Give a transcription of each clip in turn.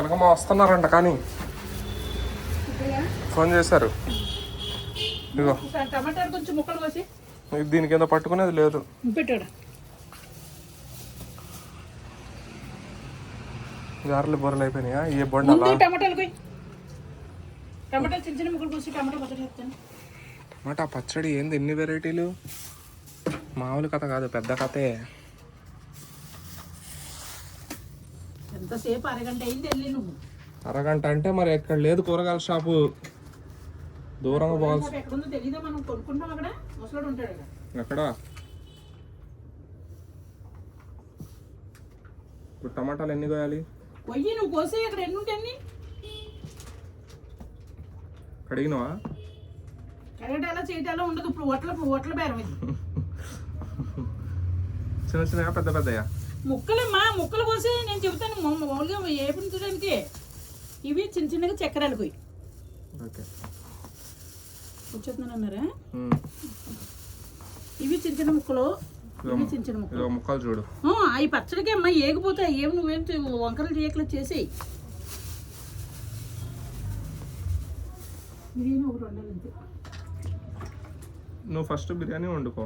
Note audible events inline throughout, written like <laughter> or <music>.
కనకమ్మ వస్తున్నారంట కానీ ఫోన్ చేశారు. ఇదిగో. ఇది దీనికి ఏదో పట్టుకునేది లేదు. గారెలు బొర్రలు అయిపోయినాయా? ఏ చేస్తాను. టమాటా పచ్చడి ఏంది? ఎన్ని వెరైటీలు? మామూలు కథ కాదు పెద్ద కథే. ఎంతసేపు అరగంట అయింది వెళ్ళి నువ్వు. అరగంట అంటే మరి ఎక్కడ లేదు కూరగాయల షాపు. దూరంగా పోవాల్సి ఎక్కడుందో తెలీదా? మనం కొనుక్కుంటాం అక్కడ. ముసలాడు ఉంటాడు ఎక్కడ? ఇప్పుడు టమాటాలు ఎన్ని కోయాలి? కొయ్యి నువ్వు కోసి అక్కడ ఎన్ని ఉంటాయి కడిగినవా? కరగటాలా చేయటాలో ఉండదు. ఇప్పుడు ఒట్ల ఒట్ల బేరం ఇది. చిన్న చిన్నగా పెద్ద పెద్దయా ముక్కలమ్మా ముక్కలు కోసి నేను చెబుతాను. మామూలుగా ఏపించడానికి ఇవి చిన్న చిన్నగా చక్కెరలు పోయి. కూర్చోతున్నాను అన్నారా. ఇవి చిన్న చిన్న ముక్కలు. ఇవి చిన్న చిన్న ముక్కలు. ముక్కలు చూడు. అవి పచ్చడికి అమ్మా ఏగిపోతాయి. ఏమి నువ్వేం వంకరలు చేయట్లా చేసేయి. బిర్యానీ ఒకటి నువ్వు ఫస్ట్ బిర్యానీ వండుకో.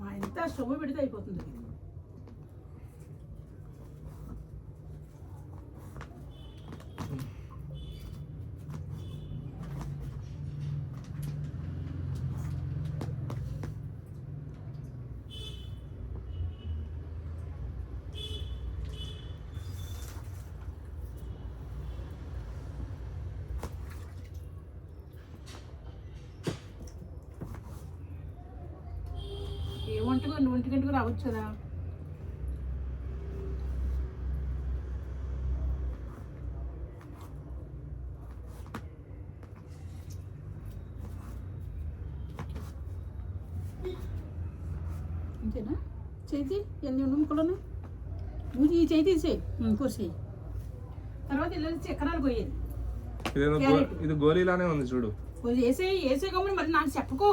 మా ఇంత స్టవ్ పెడితే అయిపోతుంది ఏ వంటకు ఒంటి గంటకు రావచ్చు కదా అంతేనా చేతి ఎన్ని ముక్కలు నువ్వు ఈ చేయి తీసేయి. కోసేయి తర్వాత ఇలా చక్రాలు పోయేది ఇది గోలీలానే ఉంది చూడు. వేసేయి వేసే కమ్మని మరి నాకు చెప్పకో.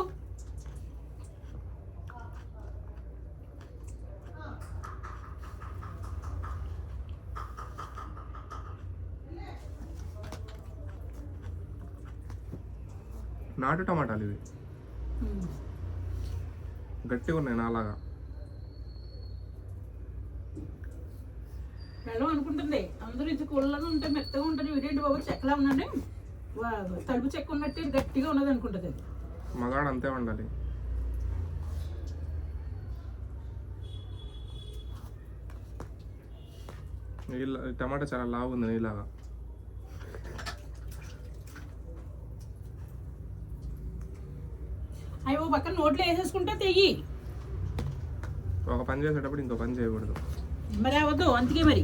నాటు టమాటాలు ఇవి. గట్టిగా ఉన్నాయి నాలాగా. బెల్లం అనుకుంటుంది. అందరూ ఇది కుళ్ళను ఉంటే మెత్తగా ఉంటుంది. వీడేంటి బాబు? చెక్కలా వా- తలుపు చెక్క ఉన్నట్టు గట్టిగా ఉన్నది అనుకుంటుంది. మగాడు అంతే ఉండాలి టమాటా చాలా లావు ఉంది నీలాగా అవి ఓ పక్కన నోట్లో వేసేసుకుంటే తెయ్యి ఒక పని చేసేటప్పుడు ఇంకో పని చేయకూడదు. మరి అవద్దు అందుకే మరి.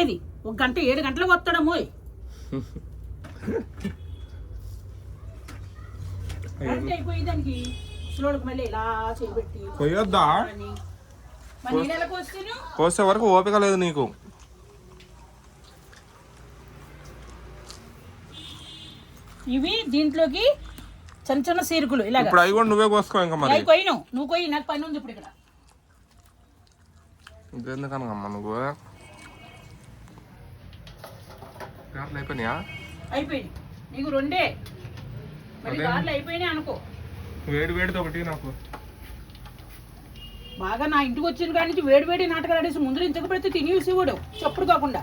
ఏది? ఒక గంట ఏడు గంటలకు వస్తాడమ్మో <laughs> గంట అయిపోయి దానికి. ముసలోడికి మళ్ళీ ఇలా చేయబెట్టి కొయ్యొద్దా? కోసే వరకు ఓపిక లేదు నీకు. ఇవి దీంట్లోకి చిన్న చిన్న సీరుకులు ఇలాగ. ఇప్పుడు అవి కూడా నువ్వే కోసుకో ఇంకా మరి. అవి కొయ్యను. నువ్వు కొయ్యి నాకు పని ఉంది ఇప్పుడు ఇక్కడ. ఇంకెందుకనమ్మా నువ్వు? గారెలు అయిపోయినాయా? అయిపోయింది నీకు రెండే. మరి కార్లు అయిపోయినాయి అనుకో. వేడి వేడితో ఒకటి నాకు. బాగా నా ఇంటికి వచ్చిన కాడి నుంచి వేడి వేడి నాటకాలు ఆడేసి ముందు ఇంతకు పెడితే తినేసి కూడా చప్పుడు కాకుండా.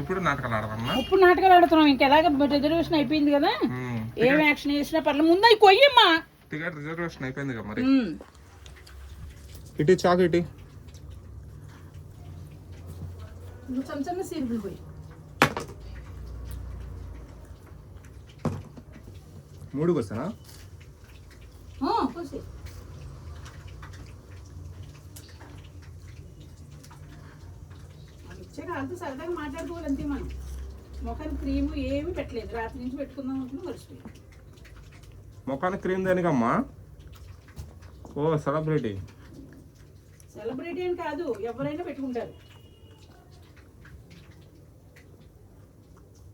ఇప్పుడు నాటకాలు ఆడమన్నా? ఇప్పుడు నాటకాలు ఆడుతున్నాం. ఇంకెలాగ రిజర్వేషన్ అయిపోయింది కదా? ఏం యాక్షన్ చేసినా పర్లేదు. ముందు అవి కొయ్యమ్మా. టికెట్ రిజర్వేషన్ అయిపోయింది కదా మరి. ఇటీ చాకు ఇటీ. చిన్న సీరుకులు పోయి. మూడుకి వస్తానా వాళ్ళతో సరదాగా మాట్లాడుకోవాలి అంతే మనం. ముఖానికి క్రీము ఏమీ పెట్టలేదు. రాత్రి నుంచి పెట్టుకుందాం అనుకున్నా మర్చిపోయి. ముఖానికి క్రీమ్ దేనికమ్మా? ఓ సెలబ్రిటీ. సెలబ్రిటీ అని కాదు ఎవరైనా పెట్టుకుంటారు.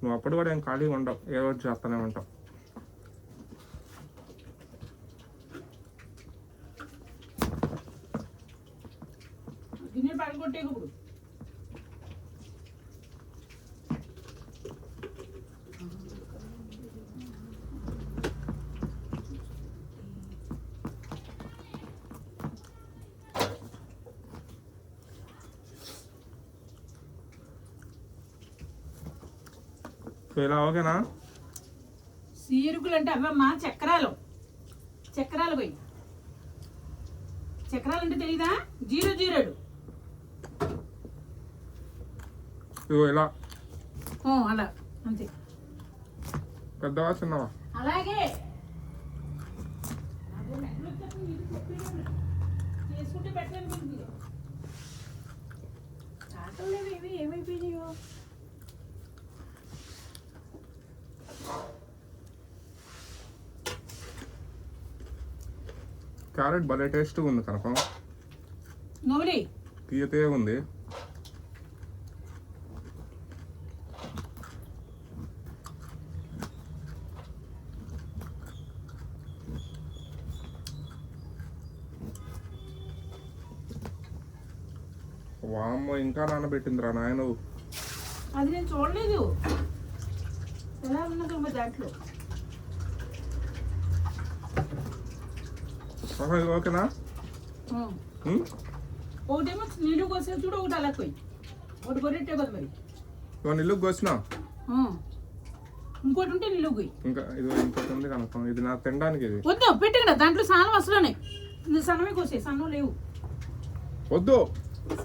నువ్వు అప్పుడు కూడా ఏం ఖాళీగా ఉండవు. ఏదో ఒకటి చేస్తూనే ఉంటావు. గిన్నె పడగొట్టే ఇప్పుడు. ఇలా ఓకేనా? సీరుకులు అంటే అవమ్మా చక్రాలు. చక్రాలు పోయి. చక్రాలు అంటే తెలీదా? జీరో జీరోడు ఇగో ఇలా. ఓ, అలా. అంతే. పెద్దవా చిన్నవా? అలాగే. అదే మెట్లు వచ్చేప్పుడు ఇది చెప్పేది. చేసుకుంటే ఆటలు ఇవి ఏమైపోయినాయో? క్యారెట్ భలే టేస్ట్గా ఉంది కనుక. నోలి తీయ తీయగా ఉంది. వామ్మ ఇంకా నానబెట్టిందిరా నాయన అది నేను చూడలేదు. ఎలా ఉన్నదో దాంట్లో ఆహా, ఇది ఓకేనా ఆ. ఉమ్? ఒకటేమో నీళ్ళు కోసే చూడు ఒకటి అలా పోయి. ఒకటి కొరెట్టే కదా మరి. నిల్లు కోసినా ఆ. ఇంకోటి ఉంటే నిలువు పోయి. ఇంకా ఇది ఇంకోటి ఉంది కనుక ఇది నాకు తినడానికి ఇది. వద్దు పెట్టగడ దాంట్లో సానం అసలునే. సన్నమే కోసే సన్నం లేవు. వద్దు.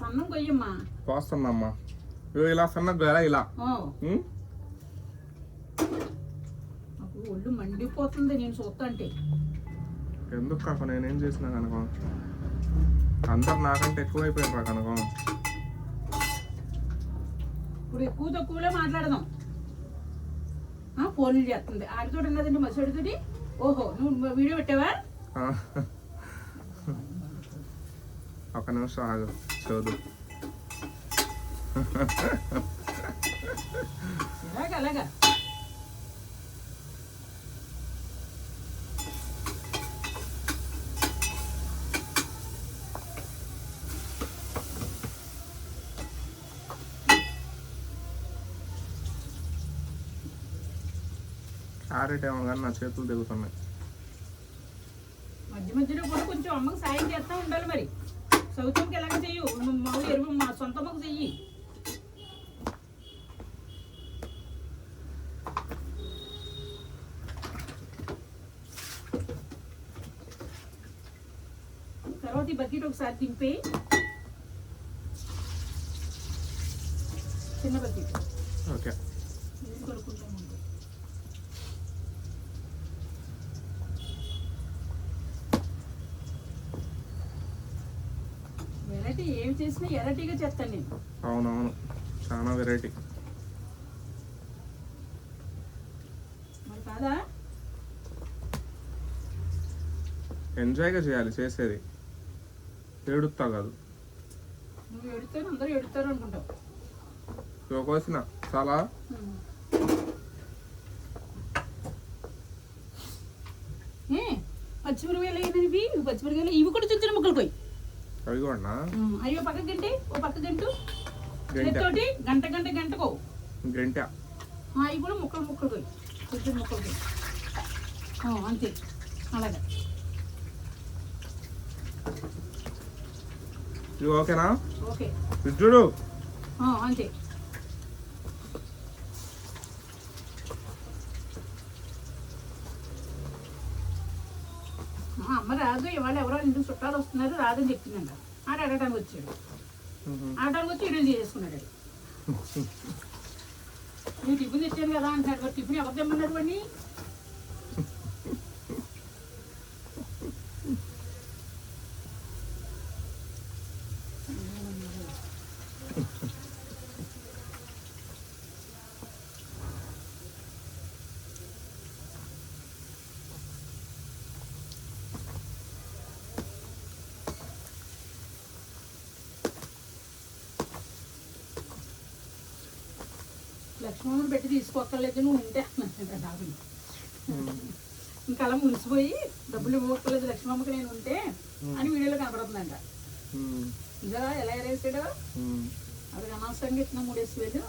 సన్నం కొయ్యమ్మా. కోస్తున్నామ్మా. ఇగో ఇలా సన్నగా ఎలా ఇలా. ఒళ్ళు మండిపోతుంది నేను చూస్తా అంటే. ఎందుకు కాక నేనేం చేసినా కనుక. అందరు నాకంటే ఎక్కువైపోయినరా కనుక. ఇప్పుడు ఎక్కువ తక్కువలో మాట్లాడదాం. ఆ, ఫోన్లు చేస్తుంది. ఆడితోటి ఉన్నదండి మసడితోటి ఓహో నువ్వు వీడియో పెట్టావా. ఒక నిమిషం ఆగు చదువు. అలాగా అలాగా. క్యారెట్ ఏమో కానీ నా చేతులు దిగుతున్నాయి మధ్య మధ్యలో కూడా కొంచెం అమ్మకి సాయం చేస్తా ఉండాలి మరి. సౌత్యంకి ఎలాగ చెయ్యు? మామూలు ఎరువు మా సొంత అమ్మకు చెయ్యి. తర్వాత ఈ బకెట్ ఒకసారి దింపే చిన్న బకెట్ ఓకే నీళ్ళు కొనుక్కుంటాం ముందు. వెరైటీ ఏమి చేసినా ఎరటీగా చేస్తాను నేను. అవునవును. చాలా వెరైటీ. మరి కాదా? ఎంజాయ్గా చేయాలి చేసేది. ఏడుస్తా కాదు. నువ్వు ఎడుతారు అందరూ ఎడుతారు అనుకుంటావు. ఇగో కోసిన చాలా పచ్చిమిరపకాయలు ఇవి పచ్చిమిరపకాయలు ఇవి కూడా చిన్న చిన్న ముక్కలు పోయి. అవి కూడా అయ్యో పక్క గంటే ఓ పక్క గంటు. చేత్తోటి గంట గంట గంటకో. గంట. ఇవి కూడా ముక్కలు ముక్కలు పోయి. ముక్కలు పోయి. అంతే. అలాగే. ఇది ఓకేనా? ఓకే. చూడు. అంతే ఆ, అమ్మ రాదు ఇవాళ ఎవరో ఇంటికి చుట్టాలు వస్తున్నారు రాదని చెప్పిందంట. ఆడ అడగడానికి వచ్చాడు. ఆడడానికి వచ్చి ఇడ్లీ చేసుకున్నాడు. <laughs> నువ్వు టిఫిన్ తెచ్చాను కదా అంటాడు. మరి టిఫిన్ ఎవరు తెమ్మన్నాడు వాడిని? లక్ష్మణుడు పెట్టి తీసుకోక్కర్లేదు నువ్వు ఉంటే అన్నాడు ఇంకా అలా మురిసిపోయి డబ్బులు ఇవ్వక్కర్లేదు లక్ష్మమ్మకి నేను ఉంటే అని వీడియోలో కనపడుతుందంట. ఇంకా ఎలా ఎరేసాడో అది అనవసరంగా ఇచ్చిన మూడేసి వేలు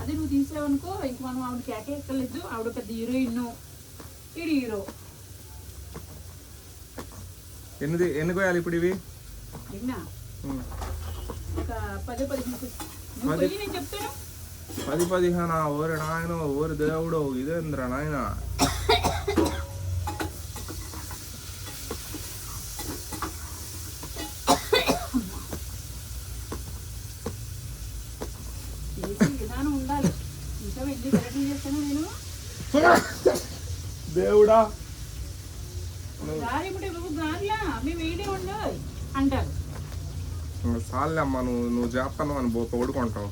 అది నువ్వు తీసావనుకో ఇంక మనం ఆవిడ కేకే ఎక్కర్లేదు ఆవిడ పెద్ద హీరోయిన్. ఈడు హీరో. ఎన్ని ఎన్ని కోయాలి ఇప్పుడు ఇవి. ఒక పదే పదిహేను. పోయి నేను చెప్తాను. పది పదిహేను ఓరి నాయన ఓరి దేవుడు ఇదేంద్ర నాయన? దేవుడా? అంటారు. సాల్లే అమ్మా నువ్వు నువ్వు చేస్తాను అని పొడుకుంటావు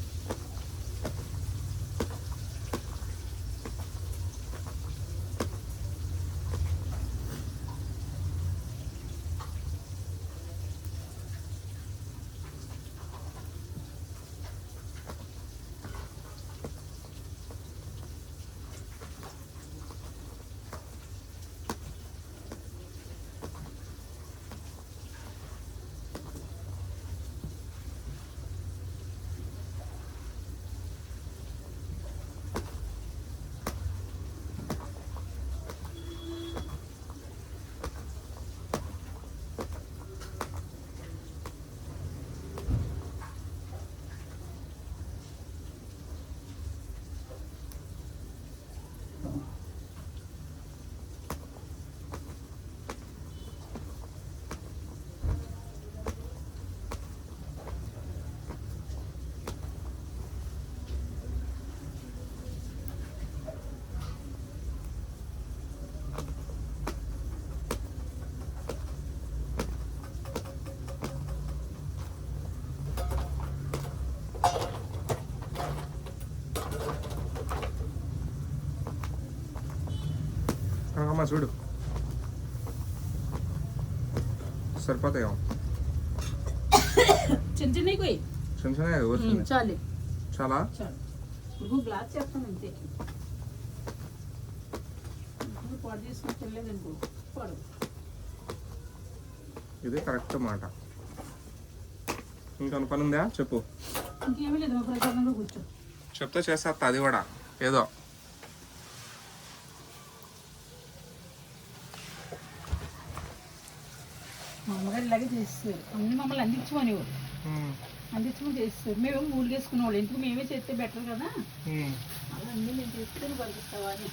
అమ్మ చూడు. సరిపోతాయేమో చిన్న చిన్నవి చిన్న చాలు. చాలా? చాలు. ఇప్పుడు గ్లాస్ చేస్తాను అంతే. ఇప్పుడు పొడి తీసుకుని తినలేదనుకో పొడు. ఇది కరెక్ట్ మాట. ఇంకా పని ఉందా? చెప్పు. ఇంకేమీ లేదు మా ప్రశాంతంగా కూర్చో. చెప్తే చేసేస్తా అది కూడా. ఏదో. అమ్మగారు ఇలాగే చేస్తారు. అన్ని మమ్మల్ని అందించమనేవారు. ఉమ్, అందించమని చేస్తారు. మేము మూడు వేసుకునేవాళ్ళు ఎందుకు మేమే చేస్తే బెటర్ కదా? అలా అన్నీ మేము చేసుకొని బతుకుతావా అని.